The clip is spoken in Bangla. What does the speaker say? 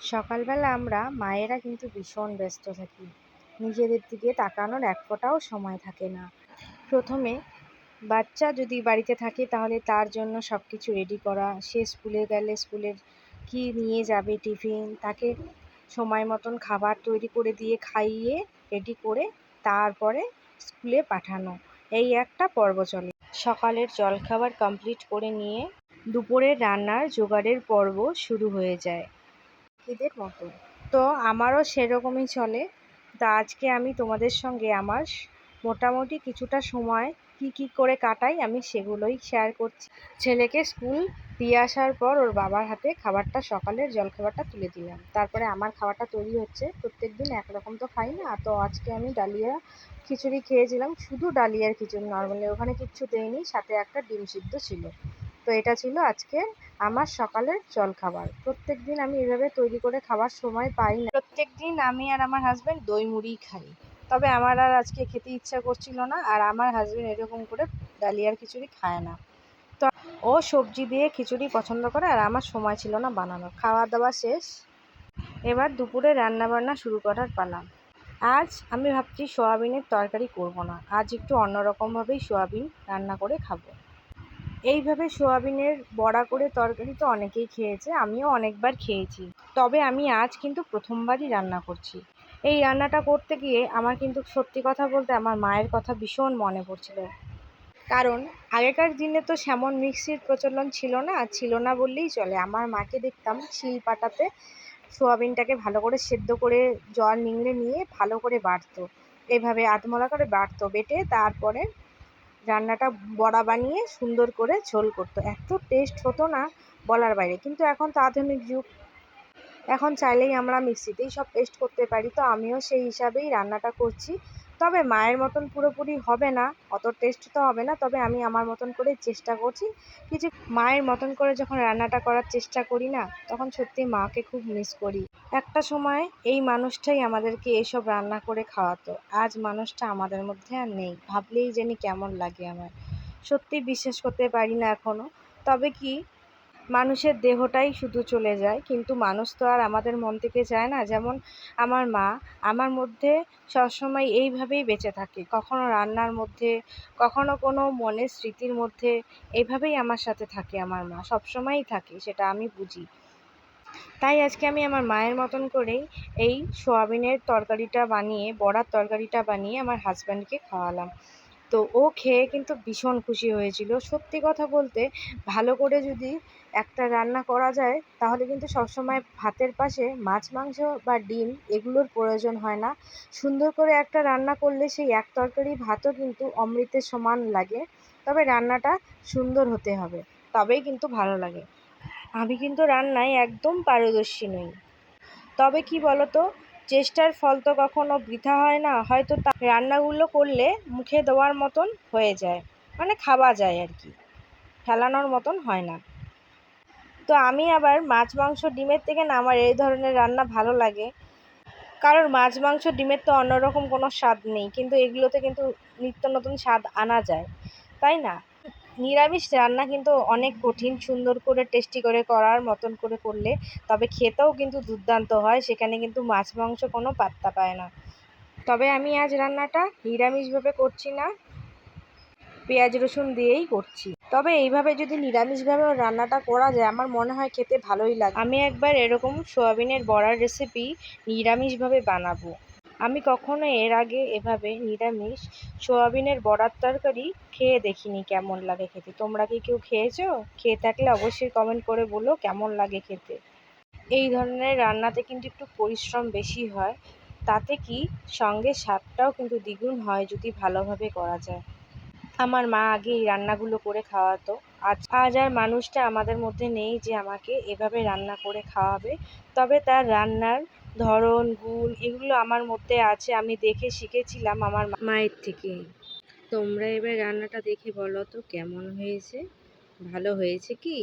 সকালবেলা আমরা মায়েরা কিন্তু ভীষণ ব্যস্ত থাকি। নিজেদের দিকে তাকানোর এক ফোঁটাও সময় থাকে না। প্রথমে বাচ্চা যদি বাড়িতে থাকে তাহলে তার জন্য সব কিছু রেডি করা, সে স্কুলে গেলে স্কুলের কী নিয়ে যাবে টিফিন তাকে সময় মতন খাবার তৈরি করে দিয়ে খাইয়ে রেডি করে তারপরে স্কুলে পাঠানো। এই একটা পর্ব চলে। সকালের জলখাবার কমপ্লিট করে নিয়ে দুপুরের রান্নার জোগাড়ের পর্ব শুরু হয়ে যায়। এদের মতো তো আমারও সেরকমই চলে। তা আজকে আমি তোমাদের সঙ্গে আমার মোটামুটি কিছুটা সময় কি কি করে কাটাই আমি সেগুলোই শেয়ার করছি। ছেলেকে স্কুল দিয়ে আসার পর ওর বাবার হাতে খাবারটা, সকালের জলখাবারটা তুলে দিলাম। তারপরে আমার খাবারটা তৈরি হচ্ছে। প্রত্যেক দিন একরকম তো খাই না। তো আজকে আমি ডালিয়া খিচুড়ি খেয়েছিলাম। শুধু ডালিয়ার খিচুড়ি, নর্মালি ওখানে কিচ্ছু দেয়নি সাথে একটা ডিম সিদ্ধ ছিল। তো এটা ছিল আজকে আমার সকালের জলখাবার। প্রত্যেক দিন আমি এভাবে তৈরি করে খাওয়ার সময় পাই না। প্রত্যেক দিন আমি আর আমার হাজব্যান্ড দই মুড়ি খাই। তবে আমার আর আজকে খেতে ইচ্ছা করছিল না আর আমার হাজব্যান্ড এরকম করে ডালিয়ার খিচুড়ি খায় না। তো ও সবজি দিয়ে খিচুড়ি পছন্দ করে আর আমার সময় ছিল না বানানোর। খাওয়া দাওয়া শেষ। এবার দুপুরে রান্না বান্না শুরু করার পালা। আজ আমি ভাবছি সোয়াবিনের তরকারি করব না। আজ একটু অন্যরকমভাবেই সোয়াবিন রান্না করে খাব। এইভাবে সোয়াবিনের বড়া করে তরকারি তো অনেকেই খেয়েছে, আমিও অনেকবার খেয়েছি। তবে আমি আজ কিন্তু প্রথমবারই রান্না করছি। এই রান্নাটা করতে গিয়ে আমার কিন্তু সত্যি কথা বলতে আমার মায়ের কথা ভীষণ মনে পড়ছিল। কারণ আগেকার দিনে তো সেমন মিক্সির প্রচলন ছিল না ছিল না বললেই চলে। আমার মাকে দেখতাম শিল পাটাতে সোয়াবিনটাকে ভালো করে সেদ্ধ করে জল নিংড়ে নিয়ে ভালো করে বাটতো। এভাবে আধমলা করে বাটতো, বেটে তারপরে রান্নাটা বড়া বানিয়ে সুন্দর করে ঝোল করতো। এত টেস্ট হতো না বলার বাইরে। কিন্তু এখন তো আধুনিক যুগ। এখন চাইলেই আমরা মিক্সিতেই সব পেস্ট করতে পারি। তো আমিও সেই হিসাবেই রান্নাটা করছি। তবে মায়ের মতন পুরোপুরি হবে না অত টেস্ট তো হবে না, তবে আমি আমার মতন করে চেষ্টা করছি। কিছু মায়ের মতন করে যখন রান্নাটা করার চেষ্টা করি না, তখন সত্যি মাকে খুব মিস করি। একটা সময় এই মানুষটাই আমাদেরকে এসব রান্না করে খাওয়াতো, আজ মানুষটা আমাদের মধ্যে আর নেই, ভাবলেই জানি কেমন লাগে আমার। সত্যি বিশ্বাস করতে পারি না এখনও তবে কি মানুষের দেহটাই শুধু চলে যায়, কিন্তু মানুষ তো আর আমাদের মন থেকে যায় না। যেমন আমার মা, আমার মধ্যে সবসময় এইভাবেই বেঁচে থাকে। কখনো রান্নার মধ্যে, কখনো কোনো মনের স্মৃতির মধ্যে এইভাবেই আমার সাথে থাকে আমার মা, সবসময়ই থাকে, সেটা আমি বুঝি। তাই আজকে আমি আমার মায়ের মতন করেই এই সোয়াবিনের তরকারিটা বানিয়ে, বড়ার তরকারিটা বানিয়ে আমার হাজব্যান্ডকে খাওয়ালাম। তো ও খেয়ে কিন্তু ভীষণ খুশি হয়েছিল। সত্যি কথা বলতে, ভালো করে যদি একটা রান্না করা যায়, তাহলে কিন্তু সবসময় ভাতের পাশে মাছ, মাংস বা ডিম এগুলোর প্রয়োজন হয় না। সুন্দর করে একটা রান্না করলে সেই এক তরকারি ভাতও কিন্তু অমৃতের সমান লাগে। তবে রান্নাটা সুন্দর হতে হবে, তবেই কিন্তু ভালো লাগে। আমি কিন্তু রান্নায় একদম পারদর্শী নই। তবে কি বলতো চেষ্টার ফল তো কখনো বৃথা হয় না, হয়তো তা রান্নাগুলো করলে মুখে দেওয়ার মতন হয়ে যায় মানে খাওয়া যায় আর কি, ফেলানোর মতন হয় না। তো আমি আবার মাছ, মাংস, ডিমের থেকে না আমার এই ধরনের রান্না ভালো লাগে। কারণ মাছ, মাংস, ডিমের তো অন্যরকম কোনো স্বাদ নেই, কিন্তু এগুলোতে কিন্তু নিত্য নতুন স্বাদ আনা যায়, তাই না? নিরামিষ রান্না কিন্তু অনেক কঠিন, সুন্দর করে টেস্টি করে, করার মতন করে করলে, তবে খেতেও কিন্তু দুর্দান্ত হয়। সেখানে কিন্তু মাছ, মাংস কোনো পাত্তা পায় না। তবে আমি আজ রান্নাটা নিরামিষভাবে করছি না, পেঁয়াজ, রসুন দিয়েই করছি। তবে এইভাবে যদি নিরামিষভাবেও রান্নাটা করা যায়, আমার মনে হয় খেতে ভালোই লাগে। আমি একবার এরকম সোয়াবিনের বড়ার রেসিপি নিরামিষভাবে বানাবো। আমি কখনো এর আগে এভাবে নিরামিষ সোয়াবিনের বড়ার তরকারি খেয়ে দেখিনি, কেমন লাগে খেতে? তোমরা কি কেউ খেয়েছো? খেয়ে থাকলে অবশ্যই কমেন্ট করে বলো, কেমন লাগে খেতে? এই ধরনের রান্নাতে কিন্তু একটু পরিশ্রম বেশি হয়, তাতে কি সঙ্গে স্বাদটাও কিন্তু দ্বিগুণ হয় যদি ভালোভাবে করা যায়। আমার মা আগে এই রান্নাগুলো করে খাওয়াতো। আজ আজ আর মানুষটা আমাদের মধ্যে নেই যে আমাকে এভাবে রান্না করে খাওয়াবে, তবে তার রান্নার ধরন, গুণ এগুলো আমার মধ্যে আছে, আমি দেখে শিখেছিলাম আমার মায়ের থেকে। তোমরা এবার রান্নাটা দেখে বলো তো, কেমন হয়েছে? ভালো হয়েছে কি?